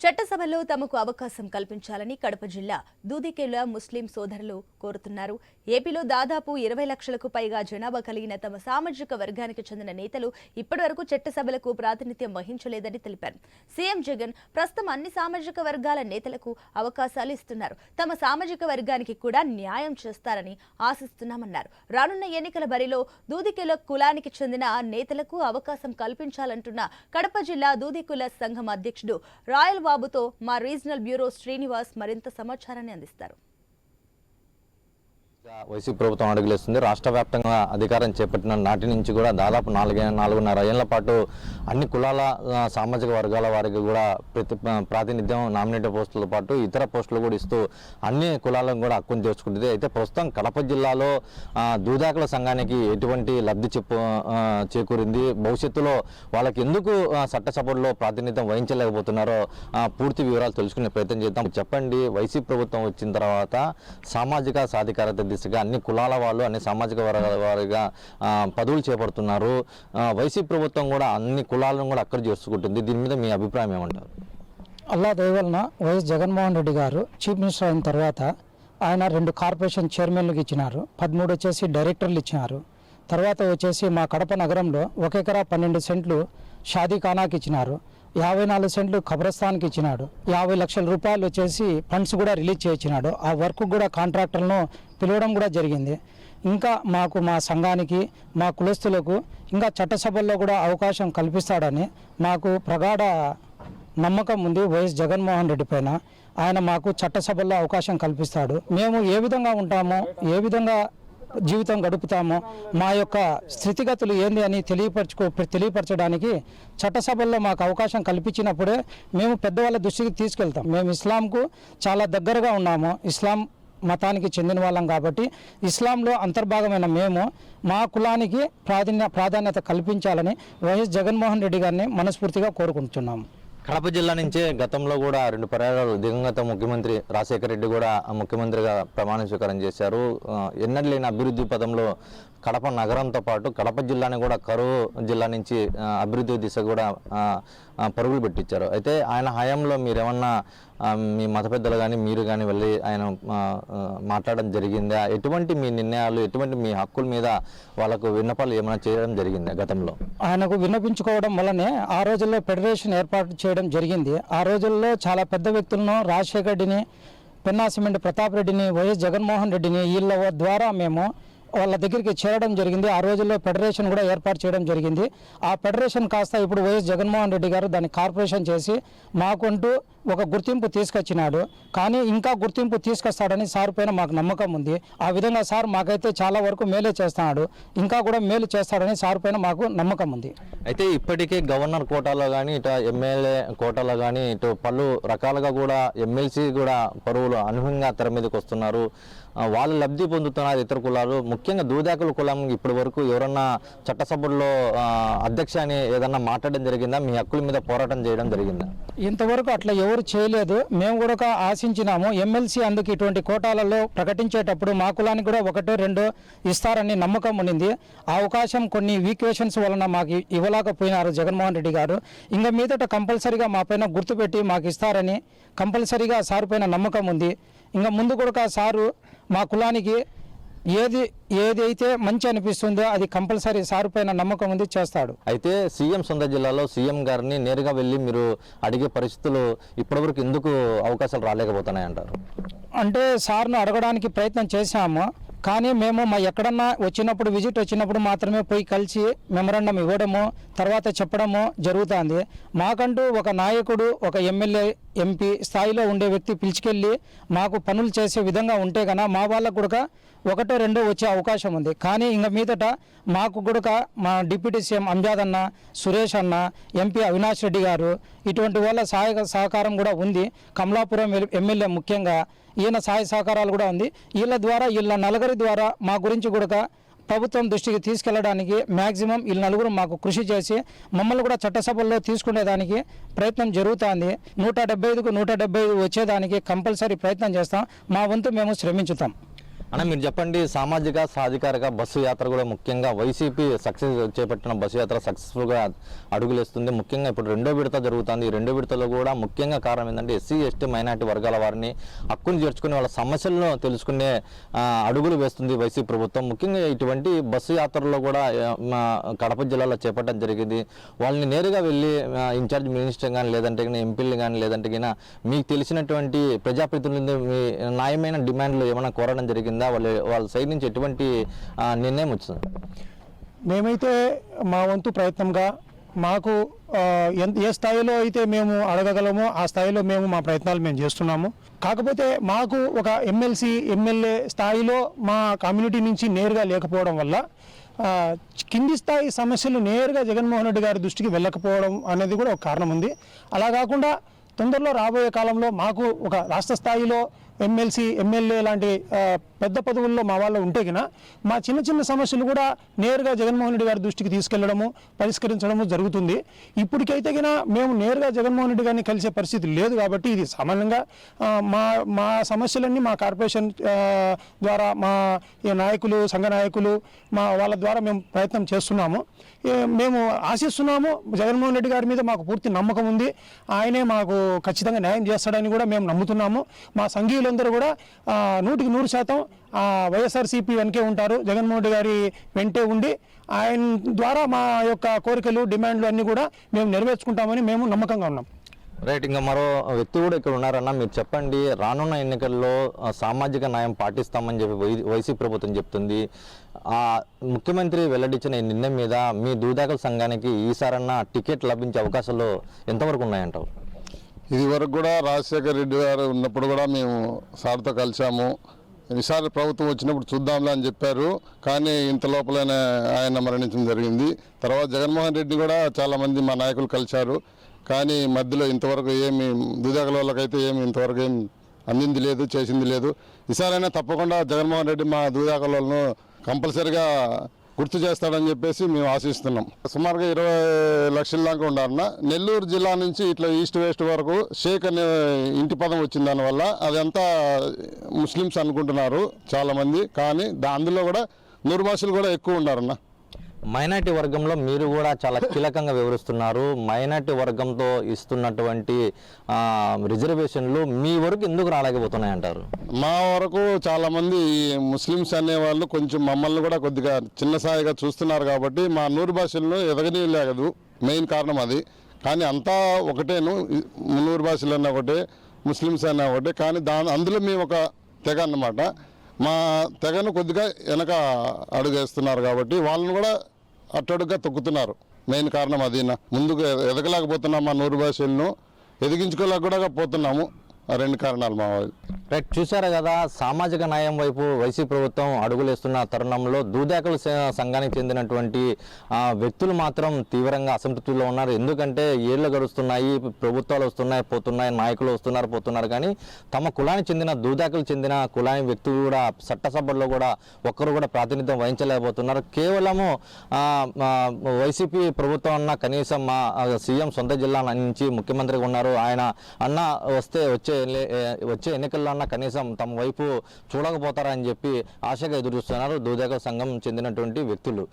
చట్టసభలో తమకు అవకాశం కల్పించాలని కడప జిల్లా దూదికేళ్ళ ముస్లిం సోదరులు కోరుతున్నారు. ఏపీలో దాదాపు ఇరవై లక్షలకు పైగా జనాభా కలిగిన తమ సామాజిక వర్గానికి చెందిన నేతలు ఇప్పటివరకు చట్టసభలకు ప్రాతినిధ్యం వహించలేదని తెలిపారు. సీఎం జగన్ ప్రస్తుతం అన్ని సామాజిక వర్గాల నేతలకు అవకాశాలు ఇస్తున్నారు. తమ సామాజిక వర్గానికి కూడా న్యాయం చేస్తారని ఆశిస్తున్నామన్నారు. రానున్న ఎన్నికల బరిలో దూదికేల కులానికి చెందిన నేతలకు అవకాశం కల్పించాలంటున్న కడప జిల్లా దూదికుల సంఘం అధ్యక్షుడు రాయల్ బాబుతో మా రీజనల్ బ్యూరో శ్రీనివాస్ మరింత సమాచారాన్ని అందిస్తారు. వైసీపీ ప్రభుత్వం అడుగులేస్తుంది. రాష్ట్ర వ్యాప్తంగా అధికారం చేపట్టిన నాటి నుంచి కూడా దాదాపు నాలుగు నాలుగున్నర ఏళ్ళ పాటు అన్ని కులాల సామాజిక వర్గాల వారికి కూడా ప్రతి ప్రాతినిధ్యం నామినేటెడ్ పోస్టులతో పాటు ఇతర పోస్టులు కూడా ఇస్తూ అన్ని కులాలను కూడా హక్కును చేసుకుంటుంది అయితే ప్రస్తుతం కడప జిల్లాలో దూదాకుల సంఘానికి ఎటువంటి లబ్ధి చెప్పు చేకూరింది? భవిష్యత్తులో వాళ్ళకి ఎందుకు ఆ, చట్టసభల్లో ప్రాతినిధ్యం వహించలేకపోతున్నారో పూర్తి వివరాలు తెలుసుకునే ప్రయత్నం చేద్దాం. చెప్పండి వైసీపీ ప్రభుత్వం వచ్చిన తర్వాత సామాజిక సాధికారత దిశగా అన్ని కులాల వాళ్ళు అన్ని సామాజిక వర్గాల వారిగా పదవులు చేపడుతున్నారు. వైసీపీ ప్రభుత్వం కూడా అన్ని కులాలను కూడా అక్కడ చేసుకుంటుంది దీని మీద మీ అభిప్రాయం ఏమంటారు? Allah దయవలన YS Jaganmohan Reddy garu chief minister అయిన తర్వాత ఆయన రెండు కార్పొరేషన్ చైర్మన్లకు ఇచ్చినారు. పదమూడు వచ్చేసి డైరెక్టర్లు ఇచ్చినారు. తర్వాత వచ్చేసి మా కడప నగరంలో ఒక ఎకరా పన్నెండు సెంట్లు షాదీ ఖానాకి ఇచ్చినారు. యాభై నాలుగు సెంట్లు ఖబరస్థాన్కి ఇచ్చినాడు. యాభై లక్షల రూపాయలు వచ్చేసి ఫండ్స్ కూడా రిలీజ్ చేయించినాడు. ఆ వర్క్ కూడా కాంట్రాక్టర్లను పిలవడం కూడా జరిగింది. ఇంకా మాకు మా సంఘానికి మా కులస్తులకు ఇంకా చట్టసభల్లో కూడా అవకాశం కల్పిస్తాడని మాకు ప్రగాఢ నమ్మకం ఉంది వైఎస్ జగన్మోహన్ రెడ్డి పైన. ఆయన మాకు చట్టసభల్లో అవకాశం కల్పిస్తాడు. మేము ఏ విధంగా ఉంటామో ఏ విధంగా జీవితం గడుపుతామో మా యొక్క స్థితిగతులు ఏంది అని తెలియపరచుకో తెలియపరచడానికి చట్టసభల్లో మాకు అవకాశం కల్పించినప్పుడే మేము పెద్దవాళ్ళ దృష్టికి తీసుకెళ్తాం. మేము ఇస్లాంకు చాలా దగ్గరగా ఉన్నాము. ఇస్లాం మతానికి చెందిన వాళ్ళం కాబట్టి ఇస్లాంలో అంతర్భాగమైన మేము మా కులానికి ప్రాధాన్య ప్రాధాన్యత కల్పించాలని వైఎస్ జగన్మోహన్ రెడ్డి గారిని మనస్ఫూర్తిగా కోరుకుంటున్నాము కడప జిల్లా నుంచే గతంలో కూడా రెండు పర్యాయాలు దివంగత ముఖ్యమంత్రి రాజశేఖర రెడ్డి కూడా ముఖ్యమంత్రిగా ప్రమాణ స్వీకారం చేశారు. ఎన్నడలేని అభివృద్ధి పదంలో కడప నగరంతో పాటు కడప జిల్లాని కూడా కరువు జిల్లా నుంచి అభివృద్ధి దిశ కూడా పరుగులు పెట్టించారు అయితే ఆయన హయాంలో మీరేమన్నా మీ మత పెద్దలు కానీ మీరు కానీ వెళ్ళి ఆయన ఆ, మాట్లాడడం జరిగిందా? ఎటువంటి మీ నిర్ణయాలు ఎటువంటి మీ హక్కుల మీద వాళ్ళకు విన్నపాలు ఏమైనా చేయడం జరిగిందా గతంలో? ఆయనకు విన్నపించుకోవడం వల్లనే ఆ రోజుల్లో ఫెడరేషన్ ఏర్పాటు చేయడం జరిగింది. ఆ రోజుల్లో చాలా పెద్ద వ్యక్తులను రాజశేఖర్ రెడ్డిని పెన్నా సిమెంట్ ప్రతాప్ రెడ్డిని వైఎస్ జగన్మోహన్ రెడ్డిని వీళ్ళ ద్వారా మేము వాళ్ళ దగ్గరికి చేరడం జరిగింది. ఆ రోజుల్లో ఫెడరేషన్ కూడా ఏర్పాటు చేయడం జరిగింది. ఆ ఫెడరేషన్ కాస్త ఇప్పుడు వైఎస్ జగన్మోహన్ రెడ్డి గారు దాన్ని కార్పొరేషన్ చేసి మాకుంటూ ఒక గుర్తింపు తీసుకొచ్చినాడు. కానీ ఇంకా గుర్తింపు తీసుకొస్తాడని సార్ పైన మాకు నమ్మకం ఉంది. ఆ విధంగా సార్ మాకైతే చాలా వరకు మేలే చేస్తున్నాడు. ఇంకా కూడా మేలు చేస్తాడని సార్ పైన మాకు నమ్మకం ఉంది. అయితే ఇప్పటికే గవర్నర్ కోటాలో కానీ ఇటు ఎమ్మెల్యే కోటాలో కానీ ఇటు పలు రకాలుగా కూడా ఎమ్మెల్సీ కూడా పరువులు అనూహ్యంగా తెర మీదకి వస్తున్నారు. వాళ్ళు లబ్ధి పొందుతున్నారు ఇతర కులాలు. ముఖ్యంగా దూదాకుల కులం ఇప్పటి వరకు ఎవరన్నా చట్టసభల్లో అధ్యక్ష అని ఏదన్నా మాట్లాడడం జరిగిందా? మీ హక్కుల మీద పోరాటం చేయడం జరిగిందా? ఇంతవరకు అట్లా ఎవరు చేయలేదు. మేము కూడా ఆశించినాము. ఎమ్మెల్సీ అందుకు ఇటువంటి కోటాలలో ప్రకటించేటప్పుడు మా కులానికి కూడా ఒకటో రెండో ఇస్తారని నమ్మకం ఉండింది ఆ అవకాశం కొన్ని వీక్వేషన్స్ వలన మాకు ఇవ్వలేకపోయినారు జగన్మోహన్ రెడ్డి గారు. ఇంకా మీదట కంపల్సరీగా మా పైన గుర్తుపెట్టి మాకు ఇస్తారని కంపల్సరీగా సార్ పైన నమ్మకం ఉంది. ఇంకా ముందు కూడా సారు మా కులానికి ఏది ఏదైతే మంచి అనిపిస్తుందో అది కంపల్సరీ సార్ పైన నమ్మకం ఉంది చేస్తాడు. అయితే సీఎం సొంత జిల్లాలో సీఎం గారిని నేరుగా వెళ్ళి మీరు అడిగే పరిస్థితులు ఇప్పటివరకు ఎందుకు అవకాశాలు రాలేకపోతున్నాయి అంటారు అంటే సార్ను అడగడానికి ప్రయత్నం చేశాము. కానీ మేము మా ఎక్కడన్నా వచ్చినప్పుడు విజిట్ వచ్చినప్పుడు మాత్రమే పోయి కలిసి మెమరాండం ఇవ్వడము తర్వాత చెప్పడము జరుగుతుంది. మాకంటూ ఒక నాయకుడు ఒక ఎమ్మెల్యే ఎంపీ స్థాయిలో ఉండే వ్యక్తి పిలిచికెళ్ళి మాకు పనులు చేసే విధంగా ఉంటే కన్నా మా వాళ్ళకు కూడా ఒకటో రెండో వచ్చే అవకాశం ఉంది. కానీ ఇంక మీదట మాకు కూడా మా డిప్యూటీ సీఎం అంజాద్ అన్న సురేష్ అన్న ఎంపీ అవినాష్ రెడ్డి గారు ఇటువంటి వాళ్ళ సహాయక సహకారం కూడా ఉంది. కమలాపురం ఎమ్మెల్యే ముఖ్యంగా ఈయన సహాయ సహకారాలు కూడా ఉంది. వీళ్ళ ద్వారా వీళ్ళ నలుగురి ద్వారా మా గురించి కూడా ప్రభుత్వం దృష్టికి తీసుకెళ్ళడానికి మ్యాక్సిమం వీళ్ళ నలుగురు మాకు కృషి చేసి మమ్మల్ని కూడా చట్టసభల్లో తీసుకునేదానికి ప్రయత్నం జరుగుతుంది. నూట డెబ్బై ఐదుకు నూట డెబ్బై ఐదు వచ్చేదానికి కంపల్సరీ ప్రయత్నం చేస్తాం. మా వంతు మేము శ్రమించుతాం. అన్న మీరు చెప్పండి సామాజిక సాధికారిక బస్సు యాత్ర కూడా ముఖ్యంగా వైసీపీ సక్సెస్ చేపట్టిన బస్సు యాత్ర సక్సెస్ఫుల్గా అడుగులేస్తుంది. ముఖ్యంగా ఇప్పుడు రెండో విడత జరుగుతుంది. ఈ రెండో విడతలో కూడా ముఖ్యంగా కారణం ఏంటంటే ఎస్సీ ఎస్టీ మైనార్టీ వర్గాల వారిని హక్కును చేర్చుకుని వాళ్ళ సమస్యలను తెలుసుకునే అడుగులు వేస్తుంది వైసీపీ ప్రభుత్వం. ముఖ్యంగా ఇటువంటి బస్సు యాత్రలో కూడా మా కడప జిల్లాలో చేపట్టడం జరిగింది. వాళ్ళని నేరుగా వెళ్ళి ఇన్ఛార్జ్ మినిస్టర్ కానీ లేదంటే కానీ ఎంపీలు కానీ లేదంటే కానీ మీకు తెలిసినటువంటి ప్రజాప్రతినిధులు మీ న్యాయమైన డిమాండ్లు ఏమైనా కోరడం జరిగింది? వాళ్ళ వాళ్ళ సైడ్ నుంచి ఎటువంటి నిర్ణయం వచ్చింది? మేమైతే మా వంతు ప్రయత్నంగా మాకు ఎంత ఏ స్థాయిలో అయితే మేము అడగగలమో ఆ స్థాయిలో మేము మా ప్రయత్నాలు మేము చేస్తున్నాము. కాకపోతే మాకు ఒక ఎమ్మెల్సీ ఎమ్మెల్యే స్థాయిలో మా కమ్యూనిటీ నుంచి నేరుగా లేకపోవడం వల్ల కింది స్థాయి సమస్యలు నేరుగా జగన్మోహన్ రెడ్డి గారి దృష్టికి వెళ్ళకపోవడం అనేది కూడా ఒక కారణం ఉంది. అలా కాకుండా తొందరలో రాబోయే కాలంలో మాకు ఒక రాష్ట్ర స్థాయిలో ఎమ్మెల్సీ ఎమ్మెల్యే లాంటి పెద్ద పదవుల్లో మా వాళ్ళు ఉంటే కినా మా చిన్న చిన్న సమస్యలు కూడా నేరుగా జగన్మోహన్ రెడ్డి గారి దృష్టికి తీసుకెళ్ళడము పరిష్కరించడము జరుగుతుంది. ఇప్పటికైతే కినా మేము నేరుగా జగన్మోహన్ రెడ్డి గారిని కలిసే పరిస్థితి లేదు కాబట్టి ఇది సామాన్యంగా మా మా సమస్యలన్నీ మా కార్పొరేషన్ ద్వారా మా ఈ నాయకులు సంఘ నాయకులు మా వాళ్ళ ద్వారా మేము ప్రయత్నం చేస్తున్నాము. మేము ఆశిస్తున్నాము జగన్మోహన్ రెడ్డి గారి మీద మాకు పూర్తి నమ్మకం ఉంది. ఆయనే మాకు ఖచ్చితంగా న్యాయం చేస్తాడని కూడా మేము నమ్ముతున్నాము. మా సంఘీయులందరూ కూడా నూటికి నూరు శాతం వైఎస్ఆర్సీపీ వెనకే ఉంటారు. జగన్మోహన్ రెడ్డి గారి వెంటే ఉండి ఆయన ద్వారా మా యొక్క కోరికలు డిమాండ్లు అన్నీ కూడా మేము నెరవేర్చుకుంటామని మేము నమ్మకంగా ఉన్నాం. రైట్ ఇంకా మరో వ్యక్తి కూడా ఇక్కడ ఉన్నారన్న మీరు చెప్పండి. రానున్న ఎన్నికల్లో సామాజిక న్యాయం పాటిస్తామని చెప్పి వై వైసీపీ ప్రభుత్వం చెప్తుంది. ఆ ముఖ్యమంత్రి వెల్లడించిన ఈ నిర్ణయం మీద మీ దూదాకల సంఘానికి ఈసారన్నా టికెట్ లభించే అవకాశాలు ఎంతవరకు ఉన్నాయంటావు? ఇది వరకు కూడా రాజశేఖర్ రెడ్డి గారు ఉన్నప్పుడు కూడా మేము సార్తో కలిసాము ఈసారి ప్రభుత్వం వచ్చినప్పుడు చూద్దాంలే అని చెప్పారు. కానీ ఇంత లోపలనే ఆయన మరణించడం జరిగింది. తర్వాత జగన్మోహన్ రెడ్డి కూడా చాలామంది మా నాయకులు కలిశారు. కానీ మధ్యలో ఇంతవరకు ఏమి దుదాకల వాళ్ళకైతే ఏమి ఇంతవరకు ఏం అందింది లేదు చేసింది లేదు. ఈసారైనా తప్పకుండా జగన్మోహన్ రెడ్డి మా దూదాకల వాళ్ళను కంపల్సరిగా గుర్తు చేస్తాడని చెప్పేసి మేము ఆశిస్తున్నాం. సుమారుగా ఇరవై లక్షల దాకా ఉండాలన్న. నెల్లూరు జిల్లా నుంచి ఇట్లా ఈస్ట్ వెస్ట్ వరకు షేక్ అనే ఇంటి పదం వచ్చిన దానివల్ల అదంతా ముస్లిమ్స్ అనుకుంటున్నారు చాలామంది. కానీ అందులో కూడా నూరు భాషలు కూడా ఎక్కువ ఉండారన్న మైనార్టీ వర్గంలో మీరు కూడా చాలా కీలకంగా వివరిస్తున్నారు. మైనార్టీ వర్గంతో ఇస్తున్నటువంటి రిజర్వేషన్లు మీ వరకు ఎందుకు రాలేకపోతున్నాయి అంటారు? మా వరకు చాలా మంది ముస్లిమ్స్ అనేవాళ్ళు కొంచెం మమ్మల్ని కూడా కొద్దిగా చిన్న స్థాయిగా చూస్తున్నారు కాబట్టి మా నూరు భాషలను ఎదగనీయలేదు. మెయిన్ కారణం అది. కానీ అంతా ఒకటేను. నూరు భాషలు అన్న ఒకటే ముస్లిమ్స్ అన్న ఒకటే. కానీ దాని అందులో మేము ఒక తెగ అన్నమాట. మా తెగను కొద్దిగా వెనక అడుగేస్తున్నారు కాబట్టి వాళ్ళని కూడా అట్టడుగ్గా తొక్కుతున్నారు. మెయిన్ కారణం అది. ముందుకు ఎదగలేకపోతున్నాం మా నూరు భాషలను. ఎదిగించుకోలేక కూడా పోతున్నాము. ఆ రెండు కారణాలు మా రైట్ చూసారా కదా సామాజిక న్యాయం వైపు వైసీపీ ప్రభుత్వం అడుగులేస్తున్న తరుణంలో దూదాకల సంఘానికి చెందినటువంటి వ్యక్తులు మాత్రం తీవ్రంగా అసంతృప్తిలో ఉన్నారు. ఎందుకంటే ఏళ్ళు గడుస్తున్నాయి ప్రభుత్వాలు వస్తున్నాయి పోతున్నాయి నాయకులు వస్తున్నారు పోతున్నారు. కానీ తమ కులానికి చెందిన దూదాకలు చెందిన కులాని వ్యక్తులు కూడా చట్టసభల్లో కూడా ఒక్కరు కూడా ప్రాతినిధ్యం వహించలేకపోతున్నారు. కేవలము వైసీపీ ప్రభుత్వం అన్న కనీసం మా సీఎం సొంత జిల్లా నుంచి ముఖ్యమంత్రిగా ఉన్నారు. ఆయన అన్న వస్తే వచ్చే ఎన్ని- వచ్చే ఎన్నికల్లో అన్న కనీసం తమ వైపు చూడకపోతారని చెప్పి ఆశగా ఎదురు చూస్తున్నారు సంఘం చెందినటువంటి వ్యక్తులు.